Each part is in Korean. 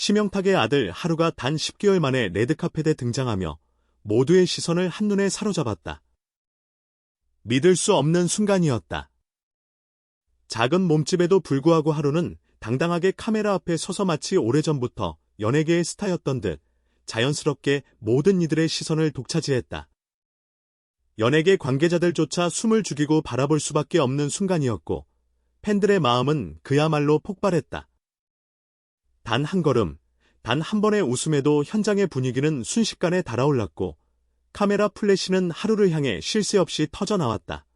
심영탁의 아들 하루가 단 10개월 만에 레드카펫에 등장하며 모두의 시선을 한눈에 사로잡았다. 믿을 수 없는 순간이었다. 작은 몸집에도 불구하고 하루는 당당하게 카메라 앞에 서서 마치 오래전부터 연예계의 스타였던 듯 자연스럽게 모든 이들의 시선을 독차지했다. 연예계 관계자들조차 숨을 죽이고 바라볼 수밖에 없는 순간이었고 팬들의 마음은 그야말로 폭발했다. 단 한 걸음, 단 한 번의 웃음에도 현장의 분위기는 순식간에 달아올랐고 카메라 플래시는 하루를 향해 쉴 새 없이 터져나왔다.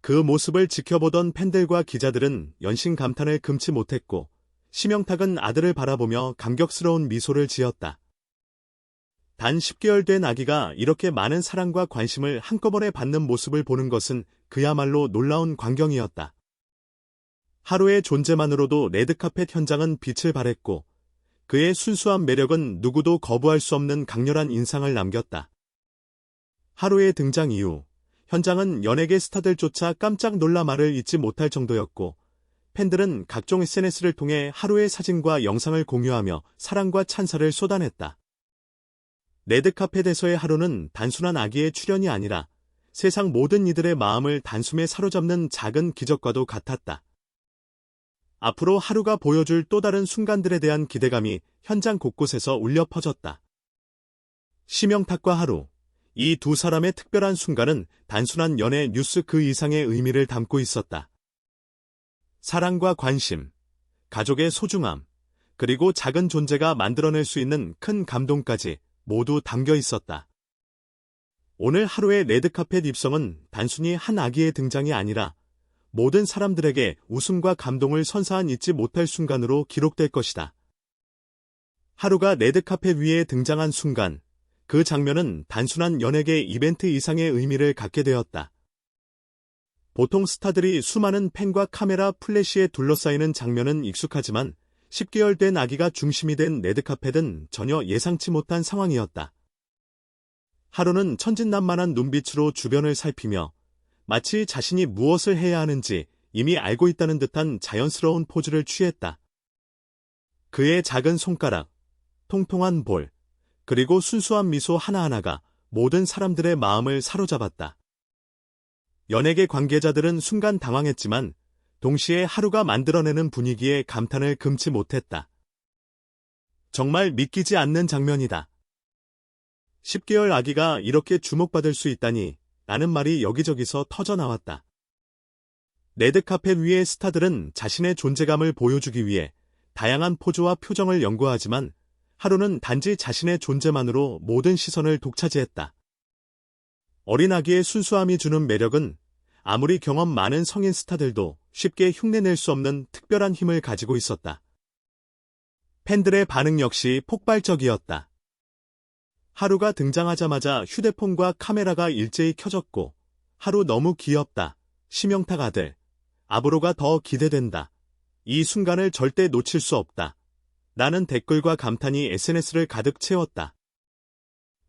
그 모습을 지켜보던 팬들과 기자들은 연신 감탄을 금치 못했고 심영탁은 아들을 바라보며 감격스러운 미소를 지었다. 단 10개월 된 아기가 이렇게 많은 사랑과 관심을 한꺼번에 받는 모습을 보는 것은 그야말로 놀라운 광경이었다. 하루의 존재만으로도 레드카펫 현장은 빛을 발했고 그의 순수한 매력은 누구도 거부할 수 없는 강렬한 인상을 남겼다. 하루의 등장 이후 현장은 연예계 스타들조차 깜짝 놀라 말을 잇지 못할 정도였고 팬들은 각종 SNS를 통해 하루의 사진과 영상을 공유하며 사랑과 찬사를 쏟아냈다. 레드카펫에서의 하루는 단순한 아기의 출연이 아니라 세상 모든 이들의 마음을 단숨에 사로잡는 작은 기적과도 같았다. 앞으로 하루가 보여줄 또 다른 순간들에 대한 기대감이 현장 곳곳에서 울려 퍼졌다. 심영탁과 하루, 이 두 사람의 특별한 순간은 단순한 연애 뉴스 그 이상의 의미를 담고 있었다. 사랑과 관심, 가족의 소중함, 그리고 작은 존재가 만들어낼 수 있는 큰 감동까지 모두 담겨 있었다. 오늘 하루의 레드카펫 입성은 단순히 한 아기의 등장이 아니라 모든 사람들에게 웃음과 감동을 선사한 잊지 못할 순간으로 기록될 것이다. 하루가 레드카펫 위에 등장한 순간, 그 장면은 단순한 연예계 이벤트 이상의 의미를 갖게 되었다. 보통 스타들이 수많은 팬과 카메라 플래시에 둘러싸이는 장면은 익숙하지만 10개월 된 아기가 중심이 된 레드카펫은 전혀 예상치 못한 상황이었다. 하루는 천진난만한 눈빛으로 주변을 살피며 마치 자신이 무엇을 해야 하는지 이미 알고 있다는 듯한 자연스러운 포즈를 취했다. 그의 작은 손가락, 통통한 볼, 그리고 순수한 미소 하나하나가 모든 사람들의 마음을 사로잡았다. 연예계 관계자들은 순간 당황했지만 동시에 하루가 만들어내는 분위기에 감탄을 금치 못했다. 정말 믿기지 않는 장면이다. 10개월 아기가 이렇게 주목받을 수 있다니 라는 말이 여기저기서 터져나왔다. 레드카펫 위의 스타들은 자신의 존재감을 보여주기 위해 다양한 포즈와 표정을 연구하지만 하루는 단지 자신의 존재만으로 모든 시선을 독차지했다. 어린 아기의 순수함이 주는 매력은 아무리 경험 많은 성인 스타들도 쉽게 흉내낼 수 없는 특별한 힘을 가지고 있었다. 팬들의 반응 역시 폭발적이었다. 하루가 등장하자마자 휴대폰과 카메라가 일제히 켜졌고 하루 너무 귀엽다. 심영탁 아들. 아브로가 더 기대된다. 이 순간을 절대 놓칠 수 없다. 라는 댓글과 감탄이 SNS를 가득 채웠다.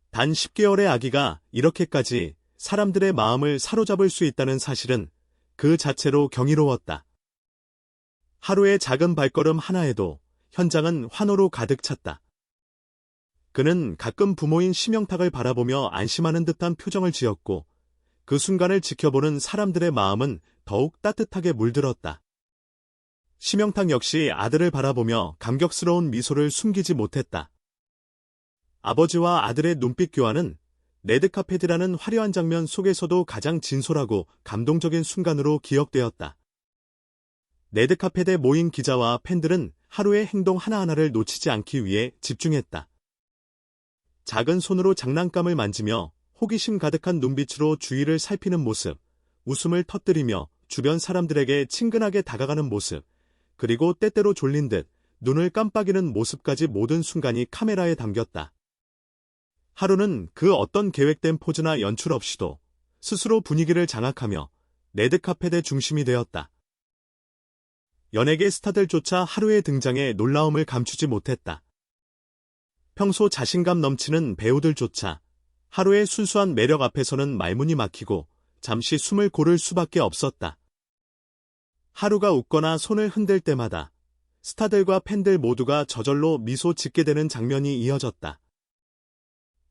단 10개월의 아기가 이렇게까지 사람들의 마음을 사로잡을 수 있다는 사실은 그 자체로 경이로웠다. 하루의 작은 발걸음 하나에도 현장은 환호로 가득 찼다. 그는 가끔 부모인 심영탁을 바라보며 안심하는 듯한 표정을 지었고 그 순간을 지켜보는 사람들의 마음은 더욱 따뜻하게 물들었다. 심영탁 역시 아들을 바라보며 감격스러운 미소를 숨기지 못했다. 아버지와 아들의 눈빛 교환은 레드카펫이라는 화려한 장면 속에서도 가장 진솔하고 감동적인 순간으로 기억되었다. 레드카펫에 모인 기자와 팬들은 하루의 행동 하나하나를 놓치지 않기 위해 집중했다. 작은 손으로 장난감을 만지며 호기심 가득한 눈빛으로 주위를 살피는 모습, 웃음을 터뜨리며 주변 사람들에게 친근하게 다가가는 모습, 그리고 때때로 졸린 듯 눈을 깜빡이는 모습까지 모든 순간이 카메라에 담겼다. 하루는 그 어떤 계획된 포즈나 연출 없이도 스스로 분위기를 장악하며 레드카펫의 중심이 되었다. 연예계 스타들조차 하루의 등장에 놀라움을 감추지 못했다. 평소 자신감 넘치는 배우들조차 하루의 순수한 매력 앞에서는 말문이 막히고 잠시 숨을 고를 수밖에 없었다. 하루가 웃거나 손을 흔들 때마다 스타들과 팬들 모두가 저절로 미소 짓게 되는 장면이 이어졌다.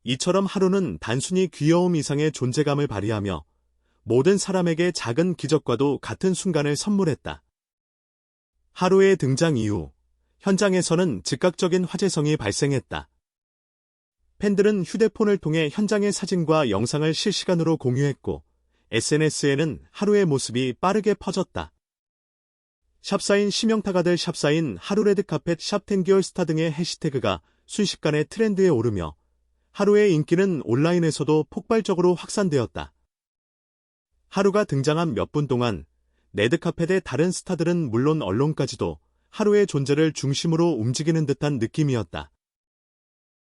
이처럼 하루는 단순히 귀여움 이상의 존재감을 발휘하며 모든 사람에게 작은 기적과도 같은 순간을 선물했다. 하루의 등장 이후 현장에서는 즉각적인 화제성이 발생했다. 팬들은 휴대폰을 통해 현장의 사진과 영상을 실시간으로 공유했고 SNS에는 하루의 모습이 빠르게 퍼졌다. 샵사인 심영타가들 샵사인 하루레드 카펫 샵텐기얼스타 등의 해시태그가 순식간에 트렌드에 오르며 하루의 인기는 온라인에서도 폭발적으로 확산되었다. 하루가 등장한 몇 분 동안 레드카펫의 다른 스타들은 물론 언론까지도 하루의 존재를 중심으로 움직이는 듯한 느낌이었다.